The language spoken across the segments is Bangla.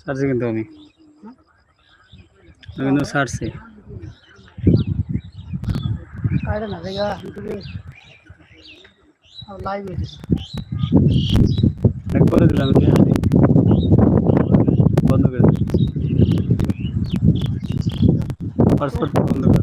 ছাড়ছি কিন্তু আমি আমি কিন্তু হয়েছে। করে দিলাম বন্ধ করে দিলাম। পাসপোর্ট বন্ধ করে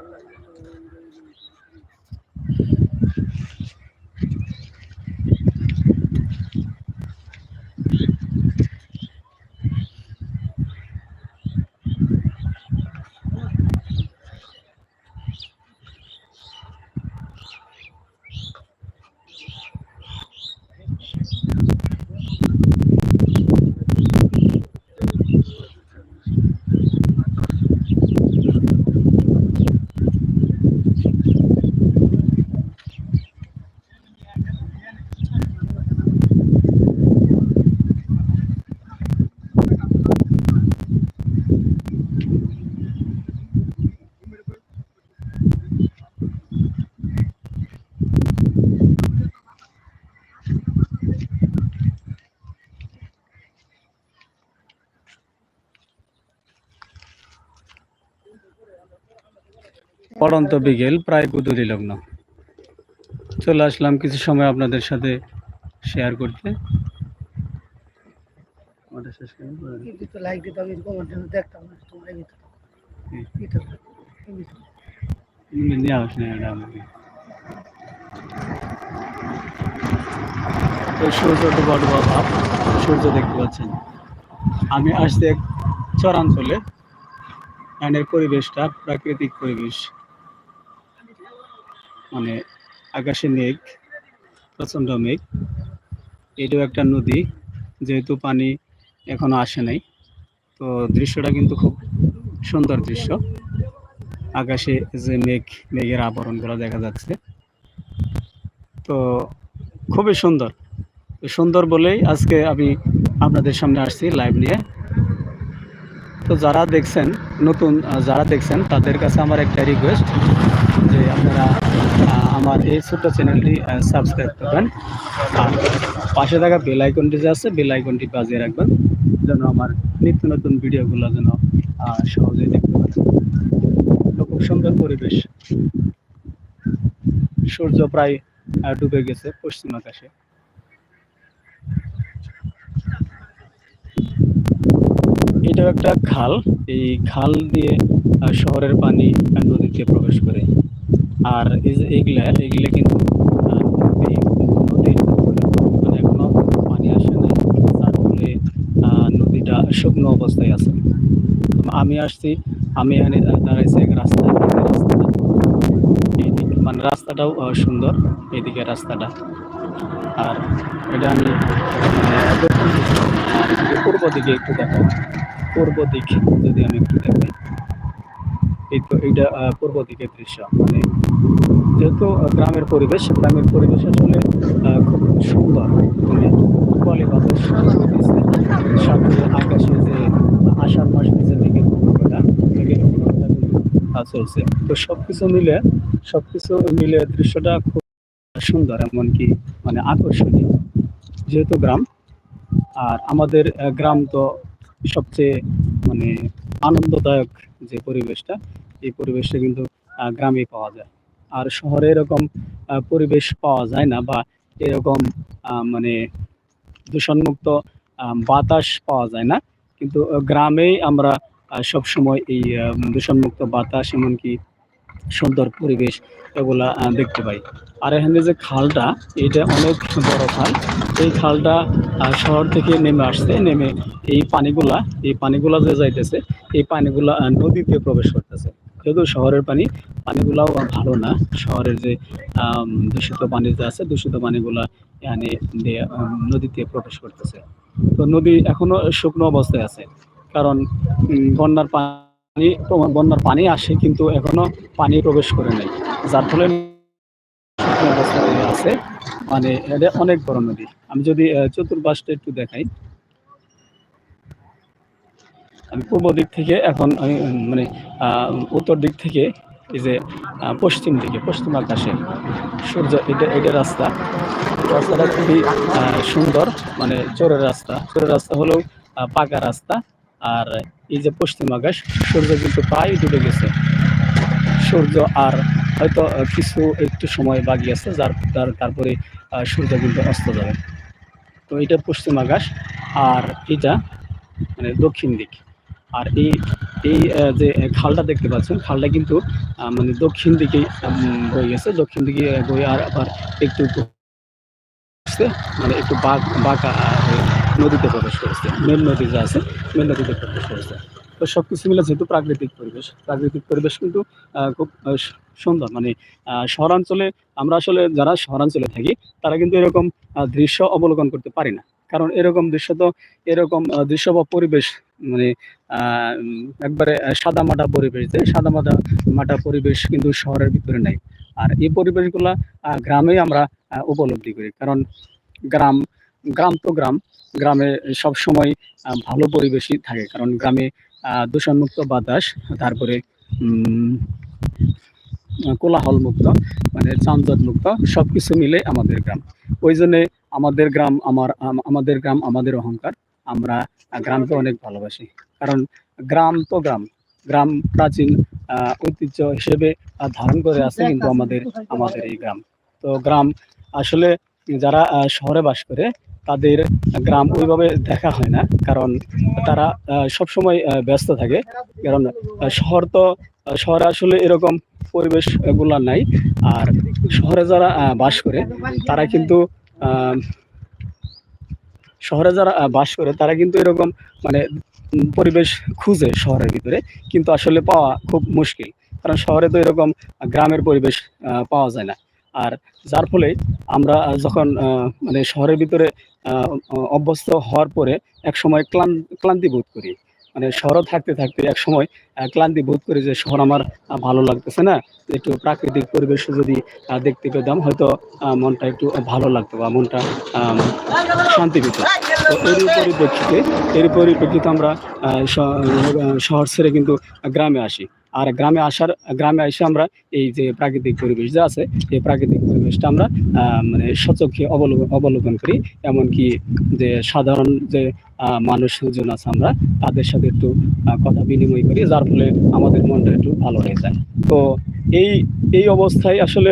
Allah পড়ন্ত বিকেল প্রায় গুদুরি লগ্ন। চলে আসলাম কিছু সময় আপনাদের সাথে শেয়ার করতে। তো সূর্য তো বড় ভাব সূর্য দেখতে পাচ্ছেন। আমি আসতে চরাঞ্চলে এর পরিবেশটা প্রাকৃতিক পরিবেশ। মানে আকাশে মেঘ, প্রচণ্ড মেঘ। এটাও একটা নদী, যেহেতু পানি এখনও আসে নাই। তো দৃশ্যটা কিন্তু খুব সুন্দর দৃশ্য। আকাশে যে মেঘ, মেঘের আবরণগুলো দেখা যাচ্ছে। তো খুবই সুন্দর। সুন্দর বলেই আজকে আমি আপনাদের সামনে আসছি লাইভ নিয়ে। তো যারা দেখছেন, নতুন যারা দেখছেন, তাদের কাছে আমার একটা রিকোয়েস্ট যে আপনারা আমার এই ছোট্ট চ্যানেলটি সাবস্ক্রাইব করবেন। আর পাশে থাকা বেল আইকনটি যে আছে বেল আইকনটি বাজিয়ে রাখবেন, যেন আমার নিত্য নতুন ভিডিওগুলো যেন সহজেই দেখতে পারেন। খুব সুন্দর পরিবেশ। সূর্য প্রায় ডুবে গেছে পশ্চিম আকাশে। এটাও একটা খাল। এই খাল দিয়ে শহরের পানি নদীতে প্রবেশ করে। আর এগুলা এগুলা কিন্তু মানে এখনও পানি আসে নাই। তার ফলে নদীটা শুকনো অবস্থায় আছে। আমি আসছি, আমি এখানে দাঁড়াইছি এক রাস্তা মানে রাস্তাটাও সুন্দর, এদিকে রাস্তাটা। আর এটা আমি যদি পূর্ব দিকে একটু দেখাই। পূর্ব দিক যদি আমি একটু দেখাই। এই তো, এইটা পূর্ব দিকের দৃশ্য। মানে যেহেতু গ্রামের পরিবেশ গ্রামের পরিবেশ আসলে খুব সুন্দর। মানে কলে বাতাস সাথে আকাশে যে আষাঢ় মাস নিচের দিকে চলছে। তো সবকিছু মিলে সবকিছু মিলে দৃশ্যটা খুব সুন্দর, এমনকি মানে আকর্ষণীয়। যেহেতু গ্রাম, আর আমাদের গ্রাম তো সবচেয়ে মানে আনন্দদায়ক যে পরিবেশটা, এই পরিবেশটা কিন্তু গ্রামে পাওয়া যায়। আর শহরে এরকম পরিবেশ পাওয়া যায় না বা এরকম মানে দূষণমুক্ত বাতাস পাওয়া যায় না। কিন্তু গ্রামেই আমরা সবসময় এই দূষণমুক্ত বাতাস, এমনকি সুন্দর পরিবেশ এগুলা দেখতে পাই। আর এখানে যে খালটা, এটা অনেক বড় খাল। এই খালটা শহর থেকে নেমে আসছে, নেমে এই পানিগুলা এই পানিগুলা যে যাইতেছে, এই পানিগুলা নদীতে প্রবেশ করতেছে। যেহেতু শহরের পানি, পানিগুলাও ভালো না। শহরের যে দূষিত পানি যে আছে, দূষিত পানিগুলা এখানে নদীতে প্রবেশ করতেছে। তো নদী এখনও শুকনো অবস্থায় আছে। কারণ বন্যার পানি বন্যার পানি আসে কিন্তু এখনও পানি প্রবেশ করে নাই। যার ফলে আছে। মানে এটা অনেক বড় নদী। আমি যদি চতুর্পাশটা একটু দেখাই। আমি পূর্ব দিক থেকে এখন, আমি মানে উত্তর দিক থেকে, এই যে পশ্চিম দিকে, পশ্চিম আকাশে। সূর্য, এটা এটা রাস্তা। রাস্তাটা খুবই সুন্দর মানে চোরের রাস্তা। চোরের রাস্তা হলেও পাকা রাস্তা। আর এই যে পশ্চিম আকাশ সূর্য কিন্তু প্রায় ডুবে গেছে। সূর্য আর হয়তো কিছু একটু সময় বাকি আছে, যার তার- তারপরে সূর্য কিন্তু অস্ত যাবে। তো এটা পশ্চিম আকাশ আর এটা মানে দক্ষিণ দিক। আর এই এই যে খালটা দেখতে পাচ্ছেন, খালটা কিন্তু মানে দক্ষিণ দিকে বয়ে গেছে। দক্ষিণ দিকে বয়ে আর আবার একটু মানে একটু বাঁক, বাঁকা নদীতে প্রবেশ করেছে মেন নদী যা আছে মেন নদীতে প্রবেশ করেছে। তো সব কিছু মিলে যেহেতু প্রাকৃতিক পরিবেশ প্রাকৃতিক পরিবেশ কিন্তু খুব সুন্দর। মানে শহরাঞ্চলে আমরা আসলে যারা শহরাঞ্চলে থাকি তারা কিন্তু এরকম দৃশ্য অবলোকন করতে পারি না। কারণ এরকম দৃশ্য তো এরকম দৃশ্য বা পরিবেশ মানে একবারে সাদা মাটা পরিবেশ যে সাদা মাটা মাটা পরিবেশ কিন্তু শহরের ভিতরে নাই। আর এই পরিবেশগুলা আহ, গ্রামে আমরা উপলব্ধি করি। কারণ গ্রাম গ্রাম তো গ্রাম, গ্রামে সব সময় ভালো পরিবেশই থাকে। কারণ গ্রামে দূষণমুক্ত বাতাস, তারপরে কোলাহল মুক্ত মানে যানজট মুক্ত সব কিছু মিলে আমাদের গ্রাম। ওই জন্যে আমাদের গ্রাম আমার আমাদের গ্রাম আমাদের অহংকার। আমরা গ্রামকে অনেক ভালোবাসি। কারণ গ্রাম তো গ্রাম। গ্রাম প্রাচীন ঐতিহ্য হিসেবে ধারণ করে আছে কিন্তু আমাদের আমাদের এই গ্রাম। তো গ্রাম আসলে যারা শহরে বাস করে তাদের গ্রাম ওইভাবে দেখা হয় না, কারণ তারা সব সময় ব্যস্ত থাকে। কারণ শহর তো শহরে আসলে এরকম পরিবেশগুলা নাই। আর শহরে যারা বাস করে, তারা কিন্তু শহরে যারা বাস করে, তারা কিন্তু এরকম মানে পরিবেশ খুঁজে শহরের ভিতরে। কিন্তু আসলে পাওয়া খুব মুশকিল। কারণ শহরে তো এরকম গ্রামের পরিবেশ পাওয়া যায় না। আর যার ফলে আমরা যখন মানে শহরের ভিতরে অভ্যস্ত হওয়ার পরে এক সময় ক্লান, ক্লান্তি বোধ করি। মানে শহরে থাকতে থাকতে এক সময় ক্লান্তি বোধ করি যে শহর আমার ভালো লাগতেছে না। একটু প্রাকৃতিক পরিবেশ যদি দেখতে পেতাম, হয়তো মনটা একটু ভালো লাগতো বা মনটা শান্তি পেত এর পরিপ্রেক্ষিতে এর পরিপ্রেক্ষিতে আমরা শহর ছেড়ে কিন্তু গ্রামে আসি। আর গ্রামে আসার, গ্রামে এসে আমরা এই যে প্রাকৃতিক পরিবেশ যা আছে, এই প্রাকৃতিক পরিবেশটা আমরা মানে সচক্ষে অবলোকন অবলোকন করি। এমনকি যে সাধারণ যে মানুষজন আছে আমরা, তাদের সাথে একটু কথা বিনিময় করি, যার ফলে আমাদের মনটা একটু ভালো হয়ে যায়। তো এই এই অবস্থায় আসলে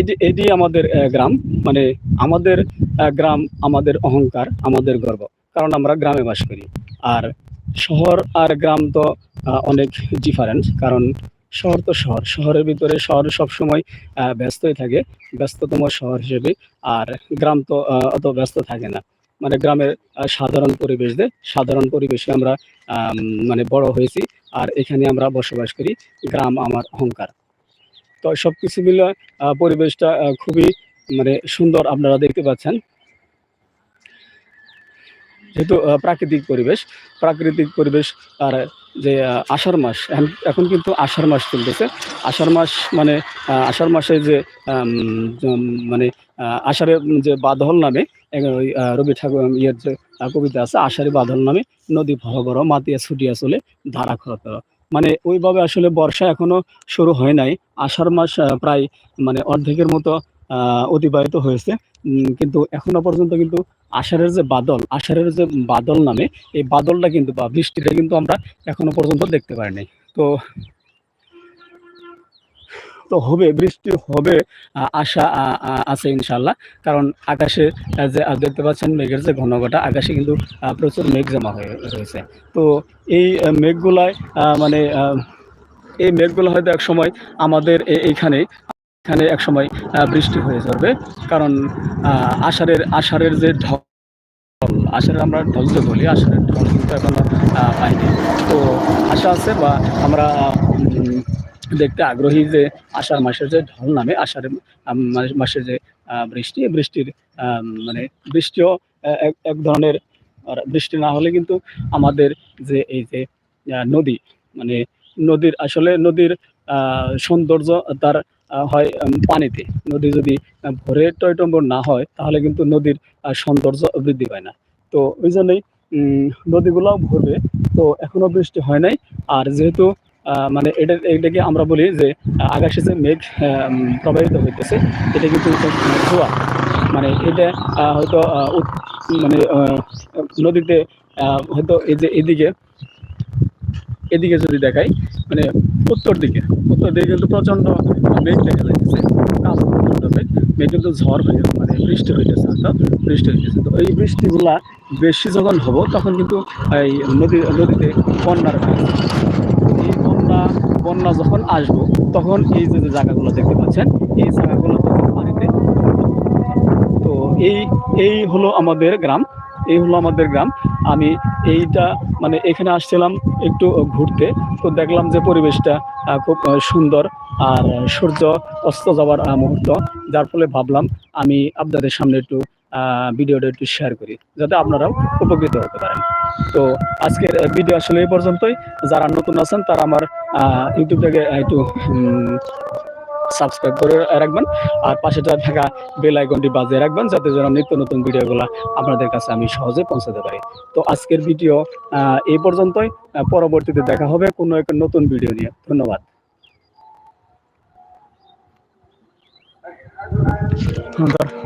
এটি এটি আমাদের গ্রাম। মানে আমাদের গ্রাম আমাদের অহংকার, আমাদের গর্ব। কারণ আমরা গ্রামে বাস করি। আর শহর আর গ্রাম তো অনেক ডিফারেন্ট কারণ শহর তো শহর। শহরের ভিতরে শহর সবসময় ব্যস্তই থাকে ব্যস্ততম শহর হিসেবে আর গ্রাম তো অত ব্যস্ত থাকে না। মানে গ্রামের সাধারণ পরিবেশ দিয়ে সাধারণ পরিবেশে আমরা আম, মানে বড় হয়েছি আর এখানে আমরা বসবাস করি গ্রাম আমার অহংকার। তো সব কিছু মিলে পরিবেশটা খুবই মানে সুন্দর আপনারা দেখতে পাচ্ছেন। যেহেতু প্রাকৃতিক পরিবেশ প্রাকৃতিক পরিবেশ আর যে আষাঢ় মাস, এখন- কিন্তু আষাঢ় মাস চলতেছে। আষাঢ় মাস মানে আষাঢ় মাসে যে মানে আষাঢ়ে যে বাদল নামে ওই রবি ঠাকুর ইয়ের যে কবিতা আছে আষাঢ়ে বাদল নামে নদী ভর বড় মাতিয়া ছুটিয়া চলে ধারা খরতর মানে ওইভাবে আসলে বর্ষা এখনও শুরু হয় নাই। আষাঢ় মাস প্রায় মানে অর্ধেকের মতো অতিবাহিত হয়েছে। কিন্তু এখনও পর্যন্ত কিন্তু আষাঢ়ের যে বাদল, আষাঢ়ের যে বাদল নামে এই বাদলটা কিন্তু বা বৃষ্টিটা কিন্তু আমরা এখনও পর্যন্ত দেখতে পারিনি তো তো হবে, বৃষ্টি হবে আশা আছে ইনশাল্লাহ কারণ আকাশে যে দেখতে পাচ্ছেন মেঘের যে ঘনঘটা, আকাশে কিন্তু প্রচুর মেঘ জমা হয়ে রয়েছে। তো এই মেঘগুলায় মানে এই মেঘগুলো হয়তো এক সময় আমাদের এইখানে এখানে এক সময় বৃষ্টি হয়ে যাবে। কারণ আষাঢ়ের আষাঢ়ের যে ঢল, আষাঢ়ের আমরা ঢল যে বলি, আষাঢ়ের ঢল কিন্তু এখনও পাইনি। তো আশা আছে বা আমরা দেখতে আগ্রহী যে আষাঢ় মাসের যে ঢল নামে মাস- মাসের যে বৃষ্টি বৃষ্টির মানে বৃষ্টিও এক ধরনের বৃষ্টি না হলে কিন্তু আমাদের যে এই যে নদী মানে নদীর, আসলে নদীর সৌন্দর্য তার হয় পানিতে। নদী যদি ভরে টয়টম্বর না হয়, তাহলে কিন্তু নদীর সৌন্দর্য বৃদ্ধি পায় না। তো ওই জন্যই নদীগুলোও ভরবে। তো এখনও বৃষ্টি হয় নাই। আর যেহেতু মানে এটা, এটাকে আমরা বলি যে আকাশে যে মেঘ প্রবাহিত হইতেছে, এটা কিন্তু ধোঁয়া। মানে এটা হয়তো মানে নদীতে হয়তো এই যে এদিকে এদিকে যদি দেখাই মানে উত্তর দিকে উত্তর দিকে কিন্তু প্রচণ্ড মেঘ দেখা কালো মেঘ কিন্তু ঝড় হয়ে মানে বৃষ্টি হইতেছে, তো বৃষ্টি হইতেছে। তো এই বৃষ্টিগুলা বেশি যখন হব, তখন কিন্তু এই নদী, নদীতে বন্যার এই বন্যা বন্যা যখন আসব, তখন এই যে জায়গাগুলো দেখতে পাচ্ছেন, এই জায়গাগুলো পানিতে। তো এই এই হলো আমাদের গ্রাম। এই হলো আমাদের গ্রাম। আমি এইটা মানে এখানে আসছিলাম একটু ঘুরতে, তো দেখলাম যে পরিবেশটা খুব সুন্দর আর সূর্য অস্ত যাওয়ার মুহূর্ত। যার ফলে ভাবলাম আমি আপনাদের সামনে একটু ভিডিওটা একটু শেয়ার করি, যাতে আপনারাও উপকৃত হতে পারেন। তো আজকের ভিডিও আসলে এই পর্যন্তই। যারা নতুন আছেন, তারা আমার ইউটিউবটাকে একটু সাবস্ক্রাইব করে রাখবেন। আর পাশে থাকা বেল আইকনটি বাজিয়ে রাখবেন, যাতে যেন নিত্য নতুন ভিডিওগুলো আপনাদের কাছে আমি সহজে পৌঁছাতে পারি। তো আজকের ভিডিও এই পর্যন্তই। পরবর্তীতে দেখা হবে কোনো একটা নতুন ভিডিও নিয়ে। ধন্যবাদ। ধর।